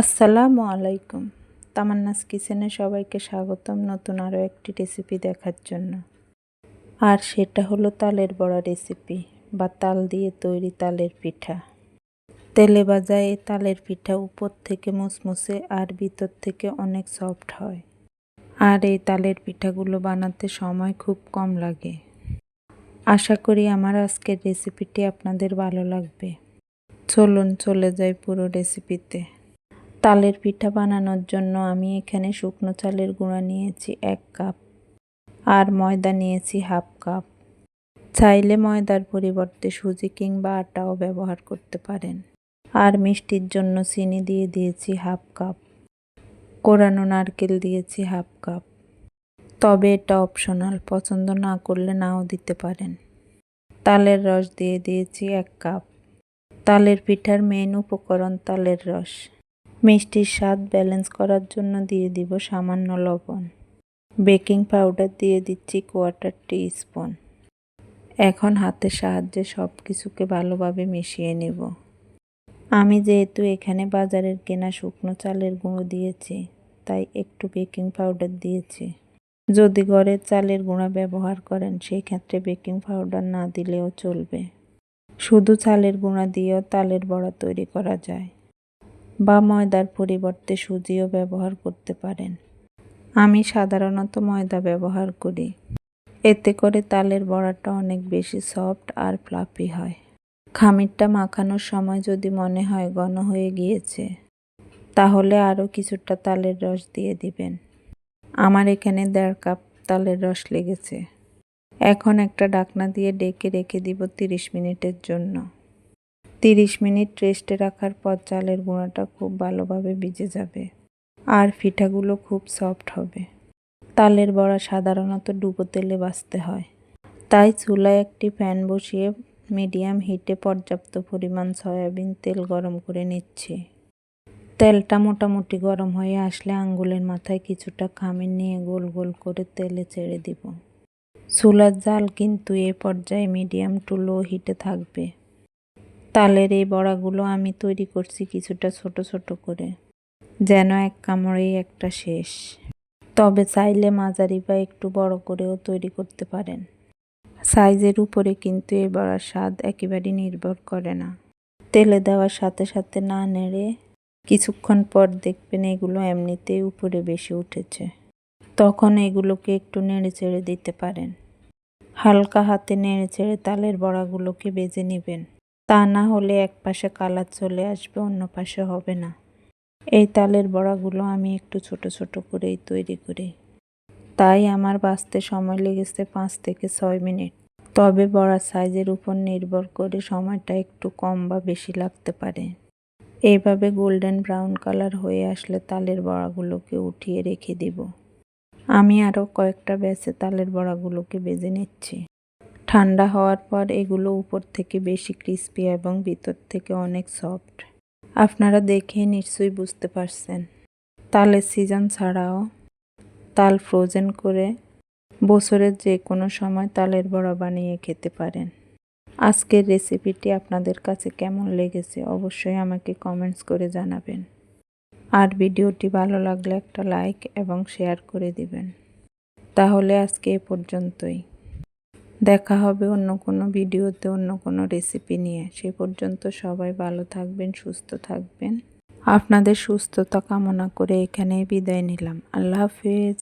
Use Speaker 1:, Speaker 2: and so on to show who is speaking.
Speaker 1: আসসালামু আলাইকুম। তামান্নাস কিচেনে সবাইকে স্বাগতম নতুন আরও একটি রেসিপি দেখার জন্য। আর সেটা হলো তালের বড়া রেসিপি বা তাল দিয়ে তৈরি তালের পিঠা। তেলে ভাজা এই তালের পিঠা উপর থেকে মুসমুসে আর ভিতর থেকে অনেক সফট হয়। আর এই তালের পিঠাগুলো বানাতে সময় খুব কম লাগে। আশা করি আমার আজকের রেসিপিটি আপনাদের ভালো লাগবে। চলুন চলে যাই পুরো রেসিপিতে। তালের পিঠা বানানোর জন্য আমি এখানে শুকনো চালের গুঁড়া নিয়েছি এক কাপ আর ময়দা নিয়েছি হাফ কাপ। চাইলে ময়দার পরিবর্তে সুজি কিংবা আটাও ব্যবহার করতে পারেন। আর মিষ্টির জন্য চিনি দিয়ে দিয়েছি হাফ কাপ। কোরানো নারকেল দিয়েছি হাফ কাপ। তবে এটা অপশনাল, পছন্দ না করলে নাও দিতে পারেন। তালের রস দিয়ে দিয়েছি এক কাপ। তালের পিঠার মেন উপকরণ তালের রস। মিষ্টির স্বাদ ব্যালেন্স করার জন্য দিয়ে দিব সামান্য লবণ। বেকিং পাউডার দিয়ে দিচ্ছি কোয়ার্টার টি স্পুন এখন হাতের সাহায্যে সব কিছুকে ভালোভাবে মিশিয়ে নেব। আমি যেহেতু এখানে বাজারের কেনা শুকনো চালের গুঁড়ো দিয়েছি, তাই একটু বেকিং পাউডার দিয়েছি। যদি ঘরের চালের গুঁড়া ব্যবহার করেন সেই ক্ষেত্রে বেকিং পাউডার না দিলেও চলবে। শুধু চালের গুঁড়া দিয়েও তালের বড়া তৈরি করা যায়। বা ময়দার পরিবর্তে সুজিও ব্যবহার করতে পারেন। আমি সাধারণত ময়দা ব্যবহার করি। এতে করে তালের বড়াটা অনেক বেশি সফট আর ফ্লাফি হয়। খামিরটা মাখানোর সময় যদি মনে হয় ঘন হয়ে গিয়েছে, তাহলে আরও কিছুটা তালের রস দিয়ে দিবেন। আমার এখানে দেড় কাপ তালের রস লেগেছে। এখন একটা ডাকনা দিয়ে ডেকে রেখে দিব তিরিশ মিনিটের জন্য। তিরিশ মিনিট রেস্টে রাখার পর চালের গুঁড়াটা খুব ভালোভাবে ভিজে যাবে। আর পিঠাগুলো খুব সফট হবে। তালের বড়া সাধারণত ডুবো তেলে বাছতে হয়। তাই চুলায় একটি প্যান বসিয়ে মিডিয়াম হিটে পর্যাপ্ত পরিমাণ সয়াবিন তেল গরম করে নিচ্ছি। তেলটা মোটামুটি গরম হয়ে আসলে আঙ্গুলের মাথায় কিছুটা খামির নিয়ে গোল গোল করে তেলে ছেড়ে দিব। চুলার জাল কিন্তু এ পর্যায়ে মিডিয়াম টু লো হিটে থাকবে। তালের এই বড়াগুলো আমি তৈরি করছি কিছুটা ছোট ছোট করে, যেন এক কামড়েই একটা শেষ। তবে চাইলে মাঝারি বা একটু বড় করেও তৈরি করতে পারেন। সাইজের উপরে কিন্তু এই বড়ার স্বাদ একেবারেই নির্ভর করে না। তেলে দেওয়ার সাথে সাথে না নেড়ে কিছুক্ষণ পর দেখবেন এগুলো এমনিতেই উপরে বেশি উঠেছে। তখন এগুলোকে একটু নেড়ে চেড়ে দিতে পারেন। হালকা হাতে নেড়ে চেড়ে তালের বড়াগুলোকে বেজে নেবেন। তা না হলে এক পাশে কালার চলে আসবে, অন্য পাশে হবে না। এই তালের বড়াগুলো আমি একটু ছোট ছোট করেই তৈরি করি। তাই আমার বাঁচতে সময় লেগেছে পাঁচ থেকে ছয় মিনিট। তবে বড়া সাইজের উপর নির্ভর করে সময়টা একটু কম বা বেশি লাগতে পারে। এইভাবে গোল্ডেন ব্রাউন কালার হয়ে আসলে তালের বড়াগুলোকে উঠিয়ে রেখে দিব। আমি আরও কয়েকটা ব্যাচে তালের বড়াগুলোকে বেজে নিচ্ছি। ঠান্ডা হওয়ার পর এগুলো উপর থেকে বেশি ক্রিস্পি এবং ভিতর থেকে অনেক সফট আপনারা দেখে নিশ্চয়ই বুঝতে পারছেন। তালের সিজন ছাড়াও তাল ফ্রোজেন করে বছরের যে কোনো সময় তালের বড়া বানিয়ে খেতে পারেন। আজকের রেসিপিটি আপনাদের কাছে কেমন লেগেছে অবশ্যই আমাকে কমেন্টস করে জানাবেন। আর ভিডিওটি ভালো লাগলে একটা লাইক এবং শেয়ার করে দিবেন। তাহলে আজকে এ পর্যন্তই। দেখা হবে অন্য কোনো ভিডিওতে, অন্য কোনো রেসিপি নিয়ে। সে পর্যন্ত সবাই ভালো থাকবেন, সুস্থ থাকবেন। আপনাদের সুস্থতা কামনা করে এখানেই বিদায় নিলাম। আল্লাহ হাফেজ।